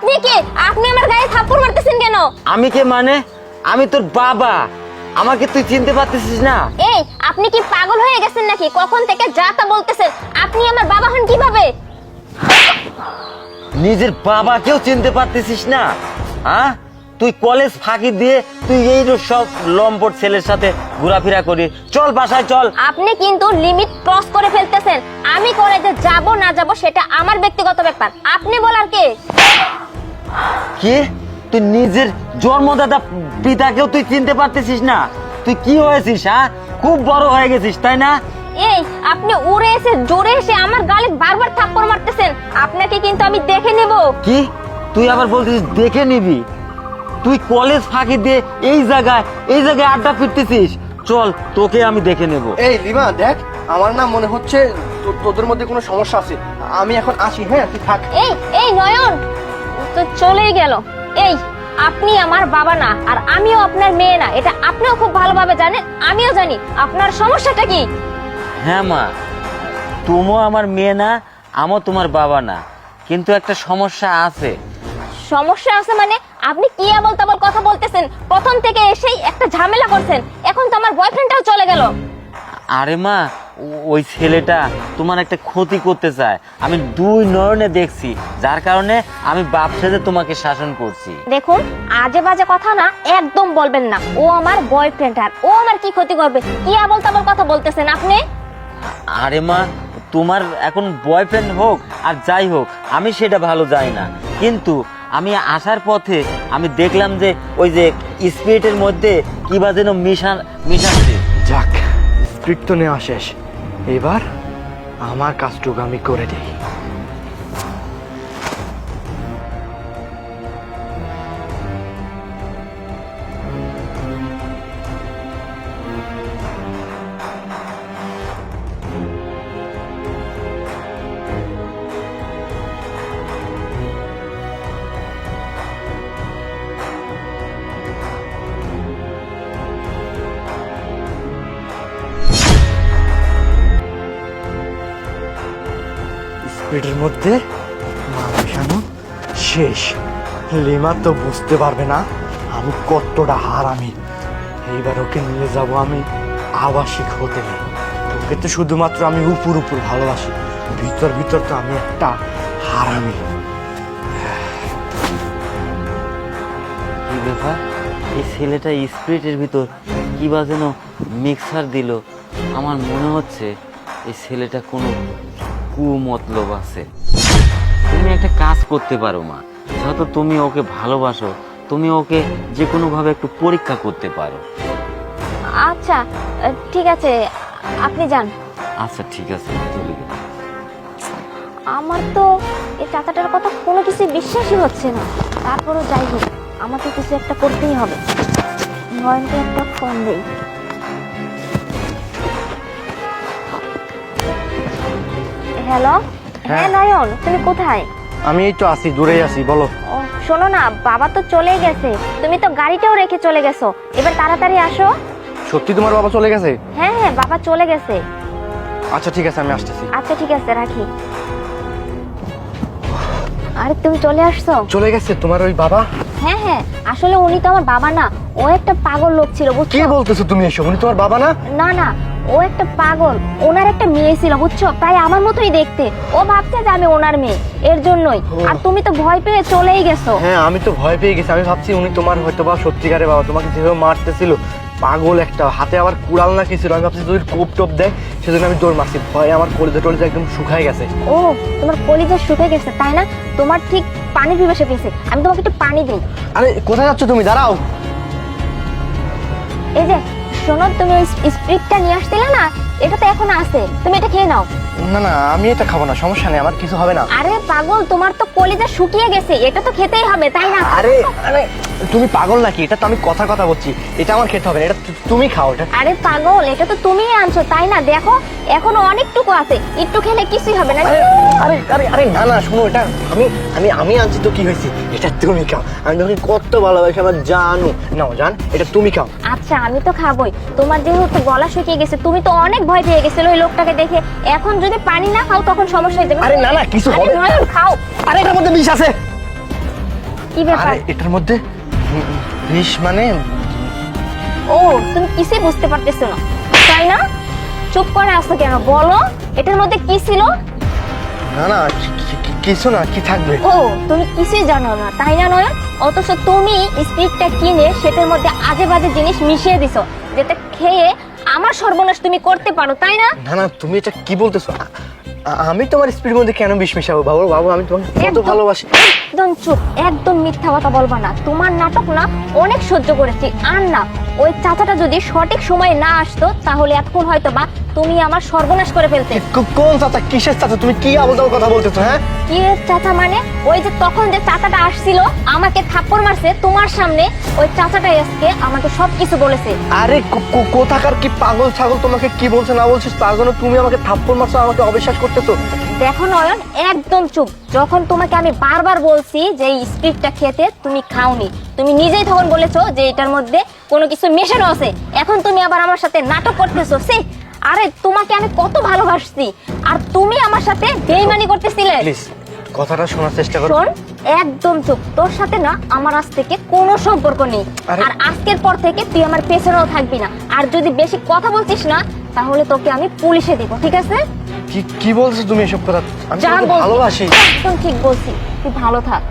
আপনি কে? আপনি আমার গায়ে থাপ্পড় মারতেছেন কেন? আমি কে মানে? আমি তোর বাবা। আমাকে তুই চিনতে পারতেছিস না। এই আপনি কি পাগল হয়ে গেছেন নাকি? কখন থেকে যা তা বলতেছেন? আপনি আমার বাবা হন কীভাবে? নিজের বাবাকেও চিনতে পারতেছিস না হ্যাঁ তুই কলেজ ফাঁকি দিয়ে তুই এই সব লম্পট ছেলের সাথে ঘোরাফেরা করি চল বাসায় চল। আপনি কিন্তু লিমিট ক্রস করে ফেলতেছেন। আমি কলেজে যাব না যাব সেটা আমার ব্যক্তিগত ব্যাপার। আপনি বলার কে? কি? তুই নিজের জন্মদাতা পিতাকেও তুই চিনতে পারতেছিস না? তুই কি হয়েছিস হ্যাঁ? খুব বড় হয়ে গেছিস তাই না? এই আপনি উড়ে এসে জোরে এসে আমার গালে বারবার থাপ্পড় মারতেছেন। আপনাকে কিন্তু আমি দেখে নেব। কি? তুই আবার বলছিস দেখে নিবি? তুই কলেজ ফাঁকি দিয়ে এই জায়গায় এই জায়গায় আড্ডা ফিরতেছিস? চল তোকে আমি দেখে নেব। এই লিমা দেখ আমার না মনে হচ্ছে তো- তোদের মধ্যে কোনো সমস্যা আছে। আমি এখন আসি হ্যাঁ? তুই থাক। এই এই নয়ন! তো চলেই গেল। এই আপনি আমার বাবা না আর আমিও আপনার মেয়ে না এটা আপনিও খুব ভালোভাবে জানেন আমিও জানি। আপনার সমস্যাটা কি? হ্যাঁ মা তুমিও আমার মেয়ে না আমও তোমার বাবা না। কিন্তু একটা সমস্যা আছে। সমস্যা আছে মানে? আপনি কি আবল তাবল কথা বলতেছেন? প্রথম থেকে এসেই একটা ঝামেলা করছেন। এখন তো আমার বয়ফ্রেন্ডটাও চলে গেল। আরে মা ওই ছেলেটা তোমার একটা ক্ষতি করতে চায়। আমি দুই নয়নে দেখছি যার কারণে আমি বাপ সেজে তোমাকে শাসন করছি। দেখুন আজে বাজে কথা না একদম বলবেন না। ও আমার বয়ফ্রেন্ড আর ও আমার কি ক্ষতি করবে? কি আবল তাবল কথা বলতেছেন আপনি? আরে মা তোমার এখন বয়ফ্রেন্ড হোক আর যাই হোক আমি সেটা ভালো যাই না। কিন্তু আমি আসার পথে আমি দেখলাম যে ওই যে স্পিরিটের মধ্যে কি বা যেন মিশা মিশাচ্ছে। যাক স্পিড তো নেওয়া শেষ। এবার আমার কাজটুকু আমি করে দিই। স্পিডের মধ্যে মা শেষ। লিমা তো বুঝতে পারবে না আমি কতটা হার আমি এইবার ওকে নিয়ে যাব আমি আবাসিক হোটেলে। ওকে তো শুধুমাত্র আমি উপর উপর ভালোবাসি। ভিতর ভিতর তো আমি একটা হারামি। ব্যাপার? এই ছেলেটা স্পিরিটের ভিতর কি বা যেন মিক্সার দিল। আমার মনে হচ্ছে এই ছেলেটা কোনো কুমতলব আছে। তুমি একটা কাজ করতে পারো মা। যত তুমি ওকে ভালোবাসো তুমি ওকে যে কোনোভাবে একটু পরীক্ষা করতে পারো। আচ্ছা ঠিক আছে আপনি যান। আচ্ছা ঠিক আছে চলে গেলাম। আমার তো এই চাচাটার কথা কোনো কিছু বিশ্বাসই হচ্ছে না। তারপরও যাই হোক আমাকে কিছু একটা করতেই হবে। নয়নকে একটা ফোন দেই। হ্যালো? হ্যাঁ। হ্যাঁ। নয়ন তুমি কোথায়? আমি এই তো আসি দূরেই আছি বলো। শোনো না বাবা তো চলেই গেছে। তুমি তো গাড়িটাও রেখে চলে গেছো। এবার তাড়াতাড়ি আসো। সত্যি তোমার বাবা চলে গেছে? হ্যাঁ হ্যাঁ বাবা চলে গেছে। আচ্ছা ঠিক আছে আমি আসতেছি। আচ্ছা ঠিক আছে রাখি। আরে তুমি চলে আসছো? চলে গেছে তোমার ওই বাবা? হ্যাঁ হ্যাঁ আসলে উনি তো আমার বাবা না। ও একটা পাগল লোক ছিল কি বলতেছো তুমি এসব? উনি তোমার বাবা না? না না ও একটা পাগল ওনার একটা মেয়ে ছিল বুঝছ? প্রায় আমার মতোই দেখতে। ও ভাবছে যে আমি ওনার মেয়ে এর জন্যই। আর তুমি তো ভয় পেয়ে চলেই গেছো। হ্যাঁ আমি তো ভয় পেয়ে গেছি। আমি ভাবছি উনি তোমার হয়তো বা সত্যিকারে বাবা তোমাকে যেভাবে মারতেছিল পাগল একটা হাতে আবার কুড়াল না কি ছিল। আমি ভাবছি যদি কোপ টোপ দেয় সেজন্য আমি দৌড় মারছি। ভয়ে আমার কলিজা টলিজা একদম শুকায় গেছে। ও তোমার কলিজা শুকে গেছে তাই না? তোমার ঠিক পানি পিপাসা পেয়েছে। আমি তোমাকে একটু পানি দিই। আরে কোথায় যাচ্ছ তুমি? দাঁড়াও। এই যে শোনো তুমি ওই স্প্রিটটা নিয়ে আসছিলে না? এটা তো এখন আছে। তুমি এটা খেয়ে নাও। না না আমি এটা খাব না সমস্যা নেই আমার কিছু হবে না। আরে পাগল তোমার তো কলিজা শুকিয়ে গেছে এটা তো খেতেই হবে তাই না? আরে আরে তুমি পাগল নাকি? এটা তো আমি কথা কথা বলছি এটা আমার খেতে হবে না এটা তুমি খাও এটা আরে পাগল এটা তো তুমিই আনছো তাই না? দেখো এখনও অনেকটুকু আছে একটু খেলে কিছুই হবে না। আরে আরে আরে আরে না না শোনো এটা আমি আমি আমি আনছি তো কি হয়েছে? এটা তুমি খাও আমি তোমাকে কত ভালোবাসি আমার জানো। নাও জান এটা তুমি খাও। আচ্ছা আমি তো খাবোই তোমার যেহেতু গলা শুকিয়ে গেছে তুমি তো অনেক ভয় পেয়ে গেছিলে ওই লোকটাকে দেখে। এখন যদি পানি না খাও তখন সমস্যা হয়ে যাবে আরে না না কিছু হবে না। খাও। আরে এটার মধ্যে বিষ আছে। কি ব্যাপার? এটার মধ্যে বিষ মানে? ও তুমি কিছুই বুঝতে পারতেছো না। তাই না? চুপ করে আসছো কেন? বলো এটার মধ্যে কি ছিল? না না কিছু না কি থাকবে? ও তুমি কিছুই জানো না তাই না নয়ন? অথচ তুমি স্পিরিটটা কিনে সেটার মধ্যে আজে বাজে জিনিস মিশিয়ে দিছো যেটা খেয়ে আমার সর্বনাশ তুমি করতে পারো তাই না? না না তুমি এটা কি বলতেছো? আমি তোমার স্পিড মধ্যে কেন বিষ মিশাবো? বাবু বাবু আমি তোমাকে কত ভালোবাসি। একদম চুপ একদম মিথ্যা কথা বলবা না। তোমার নাটক না অনেক সহ্য করেছি। আর না ওই চাচাটা যদি সঠিক সময়ে না আসতো তাহলে এখন হয়তো বা তুমি আমার সর্বনাশ করে ফেলতে। কোন চাচা? কিসের চাচা? তুমি কি আবল কথা বলতেছো হ্যাঁ? কি চাচা মানে? ওই যে তখন যে চাচাটা আসছিল আমাকে থাপ্পড় মারছে তোমার সামনে ওই চাচাটাই আজকে আমাকে সবকিছু বলেছে। আরে কোথাকার কি পাগল ছাগল তোমাকে কি বলছে না বলছিস তার জন্য তুমি আমাকে থাপ্পড় মারছো আমাকে অবিশ্বাস করতেছো? দেখো নয়ন একদম চুপ। যখন তোমাকে আমি বারবার বলছি যে এই স্ক্রিপ্টটা খেতে তুমি খাওনি তুমি নিজেই তখন বলেছ যে এটার মধ্যে কোনো কিছু মেশানো আছে। এখন তুমি আবার আমার সাথে নাটক করতেছো সে আরে তোমাকে আমি কত ভালোবাসছি। আর তুমি আমার সাথে বেইমানি করতেছিলে। প্লিজ কথাটা শোনার চেষ্টা করো। শোন একদম চুপ। তোর সাথে না আমার আজ থেকে কোনো সম্পর্ক নেই। আর আজকের পর থেকে তুই আমার পেছনেও থাকবি না। আর যদি বেশি কথা বলছিস না তাহলে তোকে আমি পুলিশে দিব ঠিক আছে? কি কি বলছো তুমি এসব কথা? আমি ভালোবাসি। একদম ঠিক বলছি। তুই ভালো থাক।